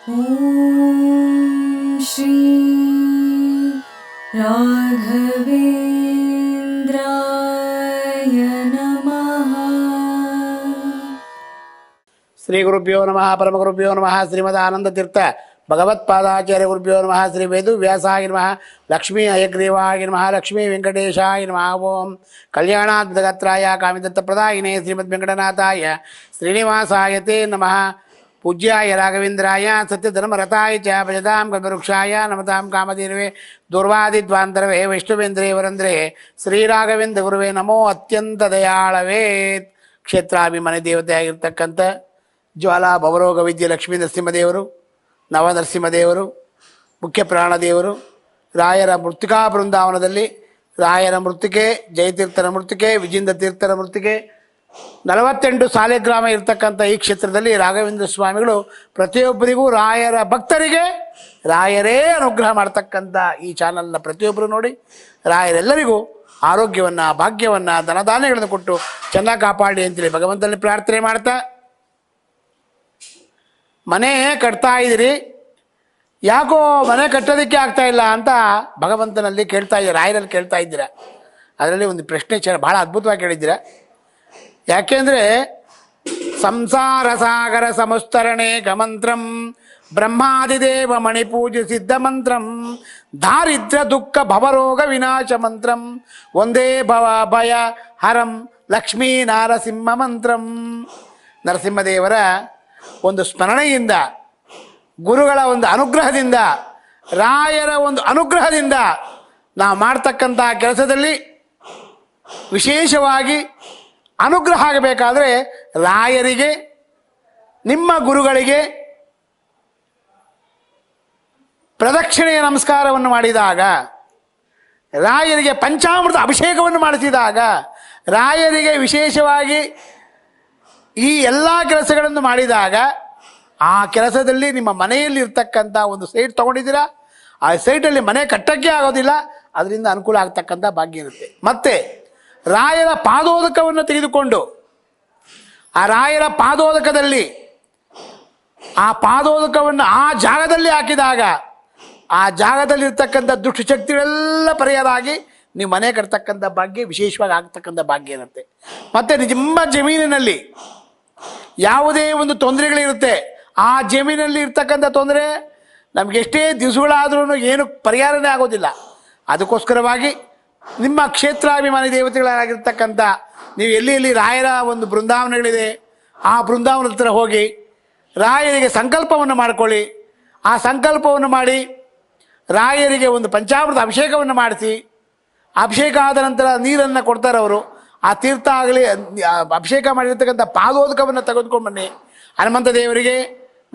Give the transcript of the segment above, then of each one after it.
ॐ श्री राघवेन्द्राय नमः ಶ್ರೀ ಗುರುಭ್ಯೋ ನಮಃ ಪರಮ ಗುರುಭ್ಯೋ ನಮಃ ಶ್ರೀಮದ್ ಆನಂದ ತೀರ್ಥ ಭಗವತ್ಪಾದಾಚಾರ್ಯ ಗುರುಭ್ಯೋ ನಮಃ ಶ್ರೀ ವೇದು ವ್ಯಾಸಾಯ ನಮಃ ಲಕ್ಷ್ಮೀ ಅಯಗ್ರೀವಾಯ ನಮಃ ಲಕ್ಷ್ಮೀ ವೆಂಕಟೇಶಾಯ ನಮಃ ಓಂ ಕಲ್ಯಾಣಾದ್ಭುತಗಾತ್ರಾಯ ಕಾಮಿದತ್ತ ಪ್ರದಾಯಿನೇ ಶ್ರೀಮದ್ ವೆಂಕಟನಾಥಾಯ ಶ್ರೀನಿವಾಸಾಯ ತೇ ನಮಃ ಪೂಜ್ಯಾಯ ರಾಘವೇಂದ್ರಾಯ ಸತ್ಯಧರ್ಮರಥಾಯ ಚ ಭಜತಾಂ ಕಲ್ಪವೃಕ್ಷಾಯ ನಮತಾಂ ಕಾಮಧೇನುವೆ ದುರ್ವಾದಿದ್ವಾಂತರವೇ ವೈಷ್ಣವೇಂದ್ರೇ ವರಂದ್ರೇ ಶ್ರೀರಾಘವೇಂದ್ರ ಗುರುವೇ ನಮೋ ಅತ್ಯಂತ ದಯಾಳವೇ. ಕ್ಷೇತ್ರಾಭಿಮಾನಿ ದೇವತೆ ಆಗಿರ್ತಕ್ಕಂಥ ಜ್ವಾಲಾ ಭವರೋಗ ವಿದ್ಯೆ ಲಕ್ಷ್ಮೀ ನರಸಿಂಹದೇವರು ನವನರಸಿಂಹದೇವರು ಮುಖ್ಯ ಪ್ರಾಣದೇವರು, ರಾಯರ ಮೃತ್ತಿಕಾ ಬೃಂದಾವನದಲ್ಲಿ ರಾಯರ ಮೃತ್ತಿಕೆ, ಜಯತೀರ್ಥರ ಮೃತ್ತಿಕೆ ವಿಜಿಂದ ತೀರ್ಥರ ಮೃತ್ತಿಕೆ ನಲವತ್ತೆಂಟು ಸಾಲೆಗ್ರಾಮ ಇರ್ತಕ್ಕಂಥ ಈ ಕ್ಷೇತ್ರದಲ್ಲಿ ರಾಘವೇಂದ್ರ ಸ್ವಾಮಿಗಳು ಪ್ರತಿಯೊಬ್ಬರಿಗೂ ರಾಯರ ಭಕ್ತರಿಗೆ ರಾಯರೇ ಅನುಗ್ರಹ ಮಾಡ್ತಕ್ಕಂಥ ಈ ಚಾನಲ್ನ ಪ್ರತಿಯೊಬ್ಬರು ನೋಡಿ, ರಾಯರೆಲ್ಲರಿಗೂ ಆರೋಗ್ಯವನ್ನು, ಭಾಗ್ಯವನ್ನು, ಧನಧಾನ್ಯಗಳನ್ನು ಕೊಟ್ಟು ಚೆನ್ನಾಗಿ ಕಾಪಾಡಿ ಅಂತೇಳಿ ಭಗವಂತನಲ್ಲಿ ಪ್ರಾರ್ಥನೆ ಮಾಡ್ತಾ. ಮನೆ ಕಟ್ತಾ ಇದ್ದೀರಿ. ಯಾಕೋ ಮನೆ ಕಟ್ಟೋದಕ್ಕೆ ಆಗ್ತಾ ಇಲ್ಲ ಅಂತ ಭಗವಂತನಲ್ಲಿ ಕೇಳ್ತಾ ಇದ್ದೀರ ರಾಯರಲ್ಲಿ ಕೇಳ್ತಾ ಇದ್ದೀರ? ಅದರಲ್ಲಿ ಒಂದು ಪ್ರಶ್ನೆ ಚ ಭಾಳ ಅದ್ಭುತವಾಗಿ ಕೇಳಿದ್ದೀರ ಯಾಕೆಂದರೆ ಸಂಸಾರ ಸಾಗರ ಸಮಸ್ತರಣೆ ಗಮಂತ್ರಂ, ಬ್ರಹ್ಮಾದಿದೇವ ಮಣಿಪೂಜೆ ಸಿದ್ಧ ಮಂತ್ರಂ, ದಾರಿದ್ರ ದುಃಖ ಭವರೋಗ ವಿನಾಶ ಮಂತ್ರಂ, ಒಂದೇ ಭವ ಭಯ ಹರಂ ಲಕ್ಷ್ಮೀ ನಾರಸಿಂಹ ಮಂತ್ರಂ. ನರಸಿಂಹದೇವರ ಒಂದು ಸ್ಮರಣೆಯಿಂದ, ಗುರುಗಳ ಒಂದು ಅನುಗ್ರಹದಿಂದ, ರಾಯರ ಒಂದು ಅನುಗ್ರಹದಿಂದ ನಾವು ಮಾಡ್ತಕ್ಕಂಥ ಕೆಲಸದಲ್ಲಿ ವಿಶೇಷವಾಗಿ ಅನುಗ್ರಹ ಆಗಬೇಕಾದ್ರೆ ರಾಯರಿಗೆ, ನಿಮ್ಮ ಗುರುಗಳಿಗೆ ಪ್ರದಕ್ಷಿಣೆಯ ನಮಸ್ಕಾರವನ್ನು ಮಾಡಿದಾಗ, ರಾಯರಿಗೆ ಪಂಚಾಮೃತ ಅಭಿಷೇಕವನ್ನು ಮಾಡಿಸಿದಾಗ, ರಾಯರಿಗೆ ವಿಶೇಷವಾಗಿ ಈ ಎಲ್ಲ ಕೆಲಸಗಳನ್ನು ಮಾಡಿದಾಗ, ಆ ಕೆಲಸದಲ್ಲಿ ನಿಮ್ಮ ಮನೆಯಲ್ಲಿ ಇರ್ತಕ್ಕಂಥ ಒಂದು ಸೈಟ್ ತೊಗೊಂಡಿದ್ದೀರಾ? ಆ ಸೈಟಲ್ಲಿ ಮನೆ ಕಟ್ಟಕ್ಕೆ ಆಗೋದಿಲ್ಲ, ಅದರಿಂದ ಅನುಕೂಲ ಆಗ್ತಕ್ಕಂಥ ಭಾಗ್ಯ ಇರುತ್ತೆ. ಮತ್ತೆ ರಾಯರ ಪಾದೋದಕವನ್ನು ತೆಗೆದುಕೊಂಡು ಆ ರಾಯರ ಪಾದೋದಕದಲ್ಲಿ ಆ ಪಾದೋದಕವನ್ನು ಆ ಜಾಗದಲ್ಲಿ ಹಾಕಿದಾಗ ಆ ಜಾಗದಲ್ಲಿ ಇರ್ತಕ್ಕಂಥ ದುಷ್ಟಶಕ್ತಿಗಳೆಲ್ಲ ಪರಿಹಾರ ಆಗಿ ನೀವು ಮನೆ ಕಟ್ತಕ್ಕಂಥ ಭಾಗ್ಯ ವಿಶೇಷವಾಗಿ ಆಗ್ತಕ್ಕಂಥ ಭಾಗ್ಯ ಇರುತ್ತೆ ಮತ್ತು ನಿಮ್ಮ ಜಮೀನಿನಲ್ಲಿ ಯಾವುದೇ ಒಂದು ತೊಂದರೆಗಳಿರುತ್ತೆ, ಆ ಜಮೀನಲ್ಲಿ ಇರ್ತಕ್ಕಂಥ ತೊಂದರೆ ನಮ್ಗೆ ಎಷ್ಟೇ ದಿವಸಗಳಾದ್ರೂ ಏನು ಪರಿಹಾರನೇ ಆಗೋದಿಲ್ಲ. ಅದಕ್ಕೋಸ್ಕರವಾಗಿ ನಿಮ್ಮ ಕ್ಷೇತ್ರಾಭಿಮಾನಿ ದೇವತೆಗಳಾಗಿರ್ತಕ್ಕಂಥ ನೀವು ಎಲ್ಲಿ ಎಲ್ಲಿ ರಾಯರ ಒಂದು ಬೃಂದಾವನಗಳಿದೆ, ಆ ಬೃಂದಾವನ ಹತ್ರ ಹೋಗಿ ರಾಯರಿಗೆ ಸಂಕಲ್ಪವನ್ನು ಮಾಡ್ಕೊಳ್ಳಿ. ಆ ಸಂಕಲ್ಪವನ್ನು ಮಾಡಿ ರಾಯರಿಗೆ ಒಂದು ಪಂಚಾಮೃತ ಅಭಿಷೇಕವನ್ನು ಮಾಡಿಸಿ. ಅಭಿಷೇಕ ಆದ ನಂತರ ನೀರನ್ನು ಕೊಡ್ತಾರೆ ಅವರು. ಆ ತೀರ್ಥ ಆಗಲಿ ಅಭಿಷೇಕ ಮಾಡಿರ್ತಕ್ಕಂಥ ಪಾದೋದಕವನ್ನು ತೆಗೆದುಕೊಂಡು ಬನ್ನಿ. ಹನುಮಂತ ದೇವರಿಗೆ,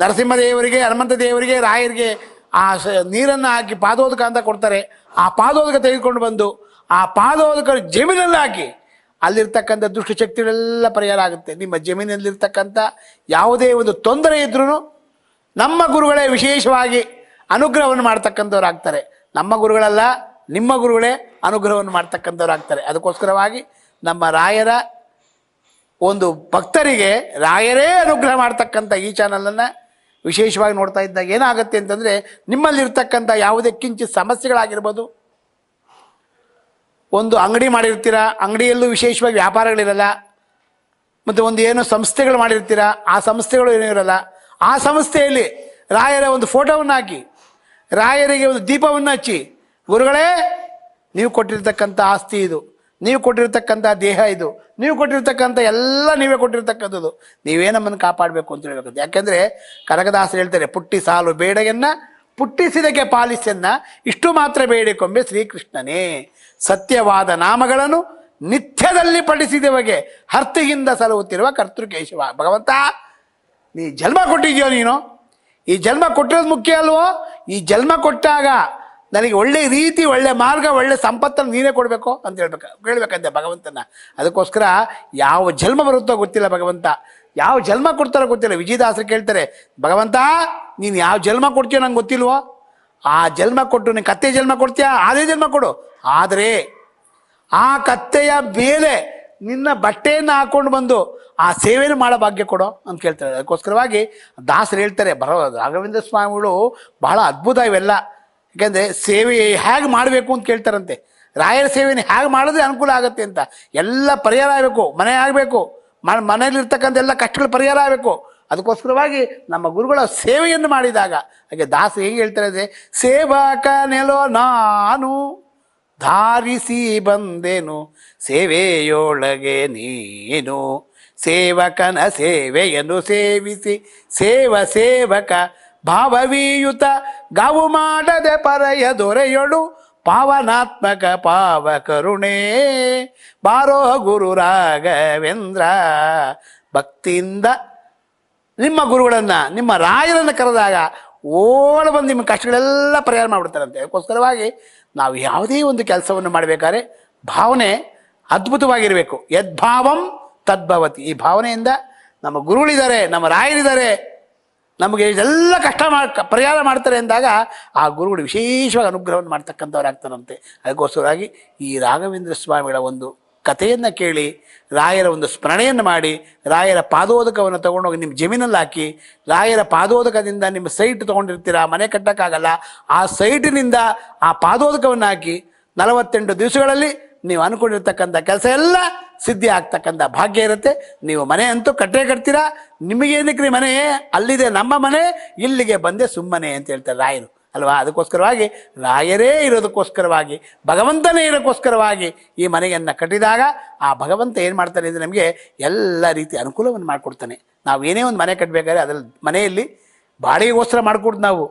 ನರಸಿಂಹ ದೇವರಿಗೆ, ಹನುಮಂತ ದೇವರಿಗೆ, ರಾಯರಿಗೆ ಆ ನೀರನ್ನು ಹಾಕಿ ಪಾದೋದಕ ಅಂತ ಕೊಡ್ತಾರೆ. ಆ ಪಾದೋದಕ ತೆಗೆದುಕೊಂಡು ಬಂದು ಆ ಪಾದೋದಕ ಜಮೀನಲ್ಲಿ ಹಾಕಿ ಅಲ್ಲಿರ್ತಕ್ಕಂಥ ದುಷ್ಟಶಕ್ತಿಗಳೆಲ್ಲ ಪರಿಹಾರ ಆಗುತ್ತೆ. ನಿಮ್ಮ ಜಮೀನಲ್ಲಿರ್ತಕ್ಕಂಥ ಯಾವುದೇ ಒಂದು ತೊಂದರೆ ಇದ್ರೂ ನಮ್ಮ ಗುರುಗಳೇ ವಿಶೇಷವಾಗಿ ಅನುಗ್ರಹವನ್ನು ಮಾಡ್ತಕ್ಕಂಥವ್ರು ಆಗ್ತಾರೆ ನಮ್ಮ ಗುರುಗಳಲ್ಲ, ನಿಮ್ಮ ಗುರುಗಳೇ ಅನುಗ್ರಹವನ್ನು ಮಾಡ್ತಕ್ಕಂಥವ್ರು ಆಗ್ತಾರೆ ಅದಕ್ಕೋಸ್ಕರವಾಗಿ ನಮ್ಮ ರಾಯರ ಒಂದು ಭಕ್ತರಿಗೆ ರಾಯರೇ ಅನುಗ್ರಹ ಮಾಡ್ತಕ್ಕಂಥ ಈ ಚಾನಲನ್ನು ವಿಶೇಷವಾಗಿ ನೋಡ್ತಾ ಇದ್ದಾಗ ಏನಾಗುತ್ತೆ ಅಂತಂದರೆ ನಿಮ್ಮಲ್ಲಿರ್ತಕ್ಕಂಥ ಯಾವುದೇ ಕಿಂಚಿತ್ ಸಮಸ್ಯೆಗಳಾಗಿರ್ಬೋದು ಒಂದು ಅಂಗಡಿ ಮಾಡಿರ್ತೀರ? ಅಂಗಡಿಯಲ್ಲೂ ವಿಶೇಷವಾಗಿ ವ್ಯಾಪಾರಗಳಿರಲ್ಲ. ಮತ್ತು ಒಂದು ಏನು ಸಂಸ್ಥೆಗಳು ಮಾಡಿರ್ತೀರ? ಆ ಸಂಸ್ಥೆಗಳು ಏನೂ ಇರಲ್ಲ. ಆ ಸಂಸ್ಥೆಯಲ್ಲಿ ರಾಯರ ಒಂದು ಫೋಟೋವನ್ನು ಹಾಕಿ, ರಾಯರಿಗೆ ಒಂದು ದೀಪವನ್ನು ಹಚ್ಚಿ, ಗುರುಗಳೇ, ನೀವು ಕೊಟ್ಟಿರ್ತಕ್ಕಂಥ ಆಸ್ತಿ ಇದು, ನೀವು ಕೊಟ್ಟಿರ್ತಕ್ಕಂಥ ದೇಹ ಇದು, ನೀವು ಕೊಟ್ಟಿರ್ತಕ್ಕಂಥ ಎಲ್ಲ ನೀವೇ ಕೊಟ್ಟಿರ್ತಕ್ಕಂಥದ್ದು. ನೀವೇ ನಮ್ಮನ್ನು ಕಾಪಾಡಬೇಕು ಅಂತ ಹೇಳ್ಬೇಕು ಯಾಕೆಂದರೆ ಕನಕದಾಸರು ಹೇಳ್ತಾರೆ, ಪುಟ್ಟಿ ಸಾಲು ಬೇಡಗೆನ್ನ ಪುಟ್ಟಿಸಿದಕ್ಕೆ ಪಾಲಿಸನ್ನ ಇಷ್ಟು ಮಾತ್ರ ಬೇಡಿಕೊಂಬೆ ಶ್ರೀಕೃಷ್ಣನೇ. ಸತ್ಯವಾದ ನಾಮಗಳನ್ನು ನಿತ್ಯದಲ್ಲಿ ಪಠಿಸಿದವಗೆ ಹರ್ತಿಗಿಂದ ಸಲಹುತ್ತಿರುವ ಕರ್ತೃಕೇಶವ ಭಗವಂತ, ನೀ ಜನ್ಮ ಕೊಟ್ಟಿದ್ಯೋ ನೀನು? ಈ ಜನ್ಮ ಕೊಟ್ಟಿರೋದು ಮುಖ್ಯ ಅಲ್ವೋ? ಈ ಜನ್ಮ ಕೊಟ್ಟಾಗ ನನಗೆ ಒಳ್ಳೆ ರೀತಿ, ಒಳ್ಳೆ ಮಾರ್ಗ, ಒಳ್ಳೆ ಸಂಪತ್ತನ್ನು ನೀನೇ ಕೊಡಬೇಕು ಅಂತ ಹೇಳ್ಬೇಕು ಹೇಳ್ಬೇಕಂತೆ ಭಗವಂತನ. ಅದಕ್ಕೋಸ್ಕರ ಯಾವ ಜನ್ಮ ಬರುತ್ತೋ ಗೊತ್ತಿಲ್ಲ ಭಗವಂತ. ಯಾವ ಜನ್ಮ ಕೊಡ್ತಾರೋ ಗೊತ್ತಿಲ್ಲ. ವಿಜಯದಾಸರು ಕೇಳ್ತಾರೆ, ಭಗವಂತ, ನೀನು ಯಾವ ಜನ್ಮ ಕೊಡ್ತೀಯೋ ನಂಗೆ ಗೊತ್ತಿಲ್ವೋ? ಆ ಜನ್ಮ ಕೊಟ್ಟು, ನೀನು ಕತ್ತೆ ಜನ್ಮ ಕೊಡ್ತೀಯಾ? ಅದೇ ಜನ್ಮ ಕೊಡು. ಆದರೆ, ಆ ಕತ್ತೆಯ ಮೇಲೆ ನಿನ್ನ ಬಟ್ಟೆಯನ್ನು ಹಾಕೊಂಡು ಬಂದು ಆ ಸೇವೆಯನ್ನು ಮಾಡೋ ಭಾಗ್ಯ ಕೊಡೋ ಅಂತ ಕೇಳ್ತಾರೆ. ಅದಕ್ಕೋಸ್ಕರವಾಗಿ ದಾಸರು ಹೇಳ್ತಾರೆ, ಬರೋ ರಾಘವೇಂದ್ರ ಸ್ವಾಮಿಗಳು ಬಹಳ ಅದ್ಭುತ ಇವೆಲ್ಲ. ಯಾಕೆಂದರೆ ಸೇವೆ ಹೇಗೆ ಮಾಡಬೇಕು ಅಂತ ಕೇಳ್ತಾರಂತೆ. ರಾಯರ ಸೇವೆಯನ್ನು ಹೇಗೆ ಮಾಡಿದ್ರೆ ಅನುಕೂಲ ಆಗುತ್ತೆ ಅಂತ. ಎಲ್ಲ ಪರಿಹಾರ ಆಗಬೇಕು, ಮನೆ ಆಗಬೇಕು. ಮನೆಯಲ್ಲಿರ್ತಕ್ಕಂಥ ಎಲ್ಲ ಕಷ್ಟಗಳು ಪರಿಹಾರ ಆಗಬೇಕು. ಅದಕ್ಕೋಸ್ಕರವಾಗಿ ನಮ್ಮ ಗುರುಗಳ ಸೇವೆಯನ್ನು ಮಾಡಿದಾಗ, ಹಾಗೆ ದಾಸ ಹೇಗೆ ಹೇಳ್ತಾರೆ ಅಂದರೆ ಸೇವಕ ನೆಲೋ ನಾನು ಧಾರಿಸಿ ಬಂದೇನು, ಸೇವೆಯೊಳಗೆ ನೀನು ಸೇವಕನ ಸೇವೆಯನ್ನು ಸೇವಿಸಿ, ಸೇವ ಸೇವಕ ಭಾವವೀಯುತ ಗಾವು ಮಾಡದೆ ಪರಯ ದೊರೆಯೊಳು ಪಾವನಾತ್ಮಕ ಪಾವ ಕರುಣೆ. ಬಾರೋ ಗುರು ರಾಘವೇಂದ್ರ, ಭಕ್ತಿಯಿಂದ ನಿಮ್ಮ ಗುರುಗಳನ್ನು, ನಿಮ್ಮ ರಾಯರನ್ನು ಕರೆದಾಗ ಓಡ ಬಂದು ನಿಮ್ಮ ಕಷ್ಟಗಳೆಲ್ಲ ಪರಿಹಾರ ಮಾಡಿಬಿಡ್ತಾರಂತೆ. ಅದಕ್ಕೋಸ್ಕರವಾಗಿ ನಾವು ಯಾವುದೇ ಒಂದು ಕೆಲಸವನ್ನು ಮಾಡಬೇಕಾದ್ರೆ ಭಾವನೆ ಅದ್ಭುತವಾಗಿರಬೇಕು. ಯದ್ಭಾವಂ ತದ್ಭವತಿ ಈ ಭಾವನೆಯಿಂದ ನಮ್ಮ ಗುರುಗಳಿದ್ದಾರೆ, ನಮ್ಮ ರಾಯರಿದ್ದಾರೆ, ನಮಗೆ ಇದೆಲ್ಲ ಕಷ್ಟ ಮಾಡಿ ಪರಿಹಾರ ಮಾಡ್ತಾರೆ ಅಂದಾಗ ಆ ಗುರುಗಳು ವಿಶೇಷವಾಗಿ ಅನುಗ್ರಹವನ್ನು ಮಾಡ್ತಕ್ಕಂಥವ್ರು ಆಗ್ತಾರಂತೆ. ಅದಕ್ಕೋಸ್ಕರವಾಗಿ ಈ ರಾಘವೇಂದ್ರ ಸ್ವಾಮಿಗಳ ಒಂದು ಕಥೆಯನ್ನು ಕೇಳಿ, ರಾಯರ ಒಂದು ಸ್ಮರಣೆಯನ್ನು ಮಾಡಿ, ರಾಯರ ಪಾದೋದಕವನ್ನು ತೊಗೊಂಡೋಗಿ ನಿಮ್ಮ ಜಮೀನಲ್ಲಿ ಹಾಕಿ, ರಾಯರ ಪಾದೋದಕದಿಂದ ನಿಮ್ಮ ಸೈಟ್ ತೊಗೊಂಡಿರ್ತೀರ, ಮನೆ ಕಟ್ಟೋಕ್ಕಾಗಲ್ಲ, ಆ ಸೈಟಿನಿಂದ ಆ ಪಾದೋದಕವನ್ನು ಹಾಕಿ, ನಲವತ್ತೆಂಟು ದಿವಸಗಳಲ್ಲಿ ನೀವು ಅನ್ಕೊಂಡಿರ್ತಕ್ಕಂಥ ಕೆಲಸ ಎಲ್ಲ ಸಿದ್ಧಿ ಆಗ್ತಕ್ಕಂಥ ಭಾಗ್ಯ ಇರುತ್ತೆ. ನೀವು ಮನೆ ಅಂತೂ ಕಟ್ಟೇ ಕಟ್ತೀರಾ, ನಿಮಗೇನಕ್ಕೆ ರೀ ಮನೆ ಅಲ್ಲಿದೆ ನಮ್ಮ ಮನೆ, ಇಲ್ಲಿಗೆ ಬಂದೆ ಸುಮ್ಮನೆ ಅಂತ ಹೇಳ್ತಾರೆ ರಾಯರು. ಅಲ್ವಾ? ಅದಕ್ಕೋಸ್ಕರವಾಗಿ ರಾಯರೇ ಇರೋದಕ್ಕೋಸ್ಕರವಾಗಿ, ಭಗವಂತನೇ ಇರೋಕ್ಕೋಸ್ಕರವಾಗಿ ಈ ಮನೆಯನ್ನು ಕಟ್ಟಿದಾಗ ಆ ಭಗವಂತ ಏನು ಮಾಡ್ತಾನೆ ಅಂದರೆ ನಮಗೆ ಎಲ್ಲ ರೀತಿ ಅನುಕೂಲವನ್ನು ಮಾಡಿಕೊಡ್ತಾನೆ. ನಾವು ಏನೇ ಒಂದು ಮನೆ ಕಟ್ಟಬೇಕಾದ್ರೆ ಅದರಲ್ಲಿ ಮನೆಯಲ್ಲಿ ಬಾಡಿಗೆಗೋಸ್ಕರ ಮಾಡಿಕೊಡ್ದು ನಾವು.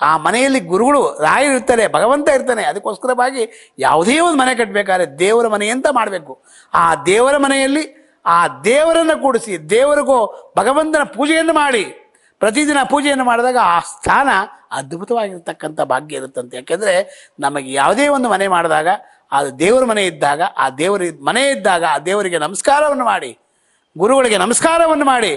ಆ ಮನೆಯಲ್ಲಿ ಗುರುಗಳು, ರಾಯರು ಇರ್ತಾರೆ, ಭಗವಂತ ಇರ್ತಾನೆ. ಅದಕ್ಕೋಸ್ಕರವಾಗಿ ಯಾವುದೇ ಒಂದು ಮನೆ ಕಟ್ಟಬೇಕಾದ್ರೆ ದೇವರ ಮನೆ ಅಂತ ಮಾಡಬೇಕು. ಆ ದೇವರ ಮನೆಯಲ್ಲಿ ಆ ದೇವರನ್ನು ಕೂಡಿಸಿ, ದೇವರಿಗೂ ಭಗವಂತನ ಪೂಜೆಯನ್ನು ಮಾಡಿ, ಪ್ರತಿದಿನ ಪೂಜೆಯನ್ನು ಮಾಡಿದಾಗ ಆ ಸ್ಥಾನ ಅದ್ಭುತವಾಗಿರ್ತಕ್ಕಂಥ ಭಾಗ್ಯ ಇರುತ್ತಂತೆ. ಯಾಕೆಂದರೆ ನಮಗೆ ಯಾವುದೇ ಒಂದು ಮನೆ ಮಾಡಿದಾಗ ಅದು ದೇವರ ಮನೆ ಇದ್ದಾಗ, ಆ ದೇವರ ಮನೆ ಇದ್ದಾಗ, ಆ ದೇವರಿಗೆ ನಮಸ್ಕಾರವನ್ನು ಮಾಡಿ, ಗುರುಗಳಿಗೆ ನಮಸ್ಕಾರವನ್ನು ಮಾಡಿ,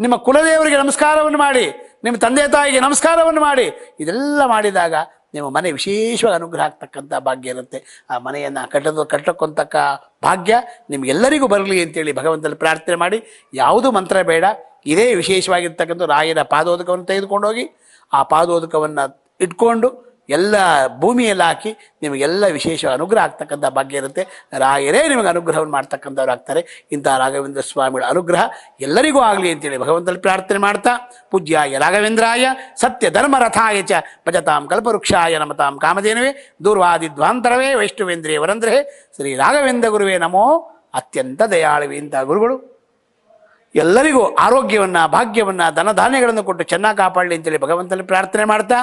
ನಿಮ್ಮ ಕುಲದೇವರಿಗೆ ನಮಸ್ಕಾರವನ್ನು ಮಾಡಿ, ನಿಮ್ಮ ತಂದೆ ತಾಯಿಗೆ ನಮಸ್ಕಾರವನ್ನು ಮಾಡಿ, ಇದೆಲ್ಲ ಮಾಡಿದಾಗ ನಿಮ್ಮ ಮನೆ ವಿಶೇಷವಾಗಿ ಅನುಗ್ರಹ ಆಗ್ತಕ್ಕಂಥ ಭಾಗ್ಯ ಇರುತ್ತೆ. ಆ ಮನೆಯನ್ನು ಕಟ್ಟೋದು ಕಟ್ಟಕ್ಕಂತಕ್ಕ ಭಾಗ್ಯ ನಿಮಗೆಲ್ಲರಿಗೂ ಬರಲಿ ಅಂತೇಳಿ ಭಗವಂತನಲ್ಲಿ ಪ್ರಾರ್ಥನೆ ಮಾಡಿ, ಯಾವುದೂ ಮಂತ್ರ ಬೇಡ, ಇದೇ ವಿಶೇಷವಾಗಿರ್ತಕ್ಕಂಥ ರಾಯರ ಪಾದೋದಕವನ್ನು ತೆಗೆದುಕೊಂಡು ಹೋಗಿ ಆ ಪಾದೋದಕವನ್ನು ಇಟ್ಕೊಂಡು ಎಲ್ಲ ಭೂಮಿಯಲ್ಲಿ ಹಾಕಿ ನಿಮಗೆಲ್ಲ ವಿಶೇಷ ಅನುಗ್ರಹ ಆಗ್ತಕ್ಕಂಥ ಭಾಗ್ಯ ಇರುತ್ತೆ. ರಾಯರೇ ನಿಮಗೆ ಅನುಗ್ರಹವನ್ನು ಮಾಡ್ತಕ್ಕಂಥವ್ರು ಆಗ್ತಾರೆ. ಇಂಥ ರಾಘವೇಂದ್ರ ಸ್ವಾಮಿಗಳ ಅನುಗ್ರಹ ಎಲ್ಲರಿಗೂ ಆಗಲಿ ಅಂತೇಳಿ ಭಗವಂತನಲ್ಲಿ ಪ್ರಾರ್ಥನೆ ಮಾಡ್ತಾ, ಪೂಜ್ಯಾಯ ರಾಘವೇಂದ್ರಾಯ ಸತ್ಯ ಧರ್ಮರಥಾಯ ಚ ಭಜತಾಂ ಕಲ್ಪವೃಕ್ಷಾಯ ನಮತಾಂ ಕಾಮಧೇನವೇ ದೂರ್ವಾದಿಧ್ವಾಂತರವೇ ವೈಷ್ಣವೇಂದ್ರಿಯ ವರಂದ್ರೇ ಶ್ರೀ ರಾಘವೇಂದ್ರ ಗುರುವೇ ನಮೋ ಅತ್ಯಂತ ದಯಾಳುವೆ ಇಂಥ ಗುರುಗಳು. ಎಲ್ಲರಿಗೂ ಆರೋಗ್ಯವನ್ನು, ಭಾಗ್ಯವನ್ನು, ಧನಧಾನ್ಯಗಳನ್ನು ಕೊಟ್ಟು ಚೆನ್ನಾಗಿ ಕಾಪಾಡಲಿ ಅಂತೇಳಿ ಭಗವಂತನಲ್ಲಿ ಪ್ರಾರ್ಥನೆ ಮಾಡ್ತಾ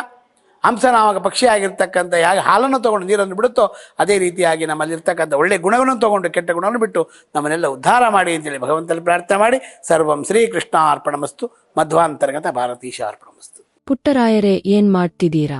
ಹಂಸ ಪಕ್ಷಿ ಆಗಿರ್ತಕ್ಕಂಥ ಹೇಗೆ ಹಾಲನ್ನು ತೊಗೊಂಡು ನೀರನ್ನು ಬಿಡುತ್ತೋ, ಅದೇ ರೀತಿಯಾಗಿ ನಮ್ಮಲ್ಲಿರ್ತಕ್ಕಂಥ ಒಳ್ಳೆ ಗುಣಗಳನ್ನು ತೊಗೊಂಡು ಕೆಟ್ಟ ಗುಣವನ್ನು ಬಿಟ್ಟು ನಮ್ಮನ್ನೆಲ್ಲ ಉದ್ಧಾರ ಮಾಡಿ ಅಂತೇಳಿ ಭಗವಂತನಲ್ಲಿ ಪ್ರಾರ್ಥನೆ ಮಾಡಿ, ಸರ್ವಂ ಶ್ರೀಕೃಷ್ಣ ಅರ್ಪಣಮಸ್ತು ಮಧ್ವಾಂತರ್ಗತ ಭಾರತೀಶ ಅರ್ಪಣಮಸ್ತು ಪುಟ್ಟರಾಯರೇ, ಏನ್ ಮಾಡ್ತಿದ್ದೀರಾ?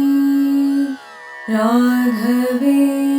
राघवे